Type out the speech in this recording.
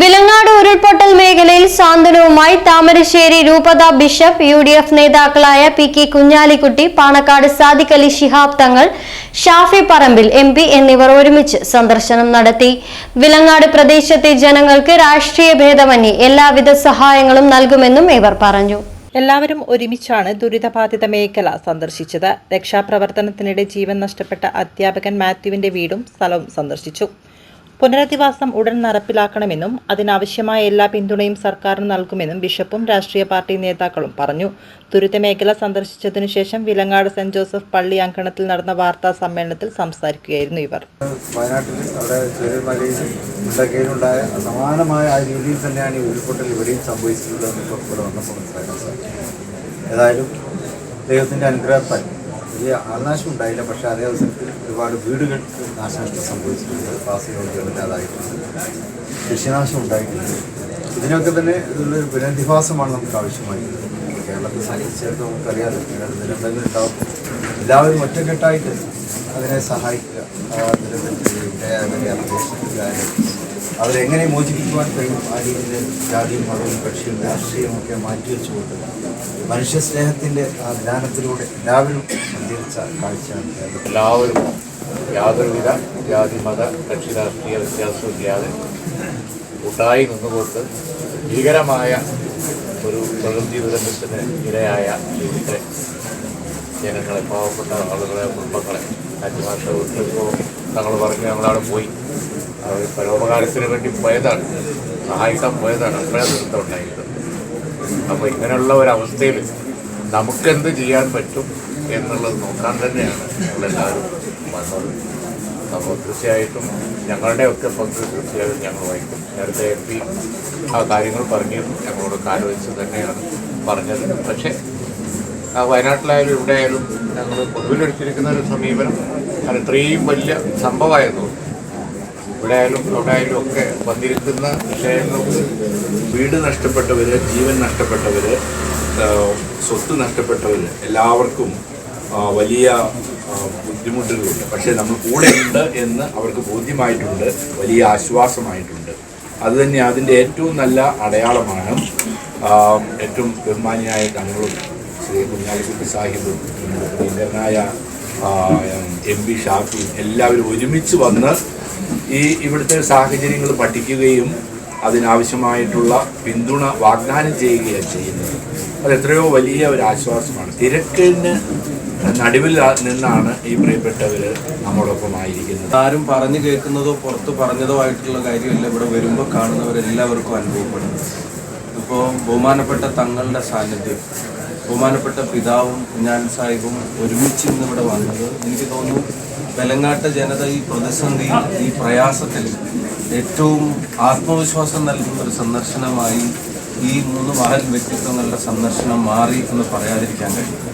വിലങ്ങാട് ഉരുൾപൊട്ടൽ മേഖലയിൽ സാന്ത്വനവുമായി താമരശ്ശേരി രൂപത ബിഷപ്പ് യു ഡി എഫ് നേതാക്കളായ പി കെ കുഞ്ഞാലിക്കുട്ടി പാണക്കാട് സാദിഖ് അലി ശിഹാബ് തങ്ങൾ ഷാഫി പറമ്പിൽ എം പി എന്നിവർ ഒരുമിച്ച് സന്ദർശനം നടത്തി. വിലങ്ങാട് പ്രദേശത്തെ ജനങ്ങൾക്ക് രാഷ്ട്രീയ ഭേദമന്യേ എല്ലാവിധ സഹായങ്ങളും നൽകുമെന്നും ഇവർ പറഞ്ഞു. എല്ലാവരും ഒരുമിച്ചാണ് ദുരിതബാധിത മേഖല സന്ദർശിച്ചത്. രക്ഷാപ്രവർത്തനത്തിനിടെ ജീവൻ നഷ്ടപ്പെട്ട അധ്യാപകൻ മാത്യുവിന്റെ വീടും സ്ഥലവും സന്ദർശിച്ചു. പുനരധിവാസം ഉടൻ നടപ്പിലാക്കണമെന്നും അതിനാവശ്യമായ എല്ലാ പിന്തുണയും സർക്കാരിന് നൽകുമെന്നും ബിഷപ്പും രാഷ്ട്രീയ പാർട്ടി നേതാക്കളും പറഞ്ഞു. ദുരിത മേഖല സന്ദർശിച്ചതിനു ശേഷം വിലങ്ങാട് സെന്റ് ജോസഫ് പള്ളി അങ്കണത്തിൽ നടന്ന വാർത്താ സമ്മേളനത്തിൽ സംസാരിക്കുകയായിരുന്നു ഇവർ. സമാനമായ ആ രീതിയിൽ തന്നെയാണ് ഈ ഉരുൾപൊട്ടൽ ഇവിടെയും സംഭവിച്ചിട്ടുള്ളത് ഏതായാലും ദൈവത്തിന്റെ അനുഗ്രഹത്താൽ വലിയ ആൾനാശം ഉണ്ടായില്ല. പക്ഷേ അതേ അവസരത്തിൽ ഒരുപാട് വീടുകൾ നാശനഷ്ടം സംഭവിച്ചിട്ടുണ്ട്. ഇല്ലാതായിട്ടുണ്ട് കൃഷിനാശം ഉണ്ടായിട്ടുണ്ട്. ഇതിനൊക്കെ തന്നെ ഇതൊരു പുനരധിവാസമാണ് നമുക്ക് ആവശ്യമായിട്ടുള്ളത് കേരളത്തെ സംബന്ധിച്ചിടത്തോളം നമുക്കറിയാതെ ദുരന്തങ്ങൾ ഉണ്ടാവും എല്ലാവരും ഒറ്റക്കെട്ടായിട്ട് അതിനെ സഹായിക്കുക. അവരെങ്ങനെ മോചിപ്പിക്കുവാൻ കഴിയും? ആ രീതിയിൽ ജാതിയും മതവും കക്ഷിയും രാഷ്ട്രീയവും ഒക്കെ മാറ്റിവെച്ചുകൊണ്ട് മനുഷ്യ സ്നേഹത്തിന്റെ ആ ജ്ഞാനത്തിലൂടെ എല്ലാവരും സഞ്ചരിച്ച കാഴ്ചയാണ് എല്ലാവരും യാതൊരുവിധ ജാതി മത കക്ഷി രാഷ്ട്രീയ വ്യത്യാസമില്ലാതെ കൂട്ടായി നിന്നുകൊണ്ട് ഭീകരമായ ഒരു പ്രകൃതി ദുരന്തത്തിന് ഇരയായ ഇവിടുത്തെ ജനങ്ങളെ പാവപ്പെട്ട ആളുകളെ കുടുംബങ്ങളെ അഞ്ചുമാഷ വീട്ടിലിപ്പോൾ ഞങ്ങൾ പറഞ്ഞ് ഞങ്ങളവിടെ പോയി. അവർ പരോപകാരത്തിന് വേണ്ടി പോയതാണ്. സഹായിക്കാൻ പോയതാണ്. അത്രയും ദുരിതം ഉണ്ടായിരുന്നത് അപ്പോൾ ഇങ്ങനെയുള്ള ഒരവസ്ഥയിൽ നമുക്കെന്ത് ചെയ്യാൻ പറ്റും എന്നുള്ളത് നോക്കാൻ തന്നെയാണ് ഞങ്ങളെല്ലാവരും വന്നത്. അപ്പോൾ തീർച്ചയായിട്ടും ഞങ്ങളുടെയൊക്കെ പങ്ക് തീർച്ചയായും ഞങ്ങൾ വഹിക്കും. നേരത്തെ എം പി ആ കാര്യങ്ങൾ പറഞ്ഞിരുന്നു. ഞങ്ങളോട് ആലോചിച്ച് തന്നെയാണ് പറഞ്ഞത്. പക്ഷേ വയനാട്ടിലായാലും ഇവിടെ ആയാലും ഞങ്ങൾ പൊതുവിലെടുത്തിരിക്കുന്ന ഒരു സമീപനം. അത് ഇത്രയും വലിയ സംഭവമായിരുന്നു. ഇവിടെ ആയാലും അവിടെ ആയാലും ഒക്കെ വന്നിരിക്കുന്ന വിഷയങ്ങൾക്ക് വീട് നഷ്ടപ്പെട്ടവർ ജീവൻ നഷ്ടപ്പെട്ടവർ സ്വത്ത് നഷ്ടപ്പെട്ടവർ എല്ലാവർക്കും വലിയ ബുദ്ധിമുട്ടുകളുണ്ട്. പക്ഷേ നമ്മൾ കൂടെയുണ്ട് എന്ന് അവർക്ക് ബോധ്യമായിട്ടുണ്ട് വലിയ ആശ്വാസമായിട്ടുണ്ട്. അതുതന്നെ അതിന്റെ ഏറ്റവും നല്ല അടയാളമാണ് ഏറ്റവും ബഹുമാനിയായ തങ്ങളും ശ്രീ കുഞ്ഞാലിക്കുട്ടി സാഹിബും പ്രിയങ്കരനായ എം പി ഷാഫിയും എല്ലാവരും ഒരുമിച്ച് വന്ന് ഈ ഇവിടുത്തെ സാഹചര്യങ്ങൾ പഠിക്കുകയും അതിനാവശ്യമായിട്ടുള്ള പിന്തുണ വാഗ്ദാനം ചെയ്യുകയാണ് ചെയ്യുന്നത്. അത് എത്രയോ വലിയ ഒരു ആശ്വാസമാണ്. തിരക്കിന് നടുവിൽ നിന്നാണ് ഈ പ്രിയപ്പെട്ടവർ നമ്മോടൊപ്പം ആയിരിക്കുന്നത് ആരും പറഞ്ഞു കേൾക്കുന്നതോ പുറത്ത് പറഞ്ഞതോ ആയിട്ടുള്ള കാര്യമല്ല. ഇവിടെ വരുമ്പോൾ കാണുന്നവരെല്ലാവർക്കും അനുഭവപ്പെടുന്നത് ഇപ്പോൾ ബഹുമാനപ്പെട്ട തങ്ങളുടെ സാന്നിധ്യം. ബഹുമാനപ്പെട്ട പിതാവും കുഞ്ഞാൻ സാഹിബും ഒരുമിച്ച് ഇന്ന് ഇവിടെ വന്നത് എനിക്ക് തോന്നുന്നു വെലങ്ങാട്ട ജനത ഈ പ്രതിസന്ധി ഈ പ്രയാസത്തിൽ ഏറ്റവും ആത്മവിശ്വാസം നൽകുന്ന ഒരു സന്ദർശനമായി ഈ മൂന്ന് മഹൽ വ്യക്തിത്വങ്ങളുടെ സന്ദർശനം മാറി എന്ന് പറയാതിരിക്കാൻ കഴിയും.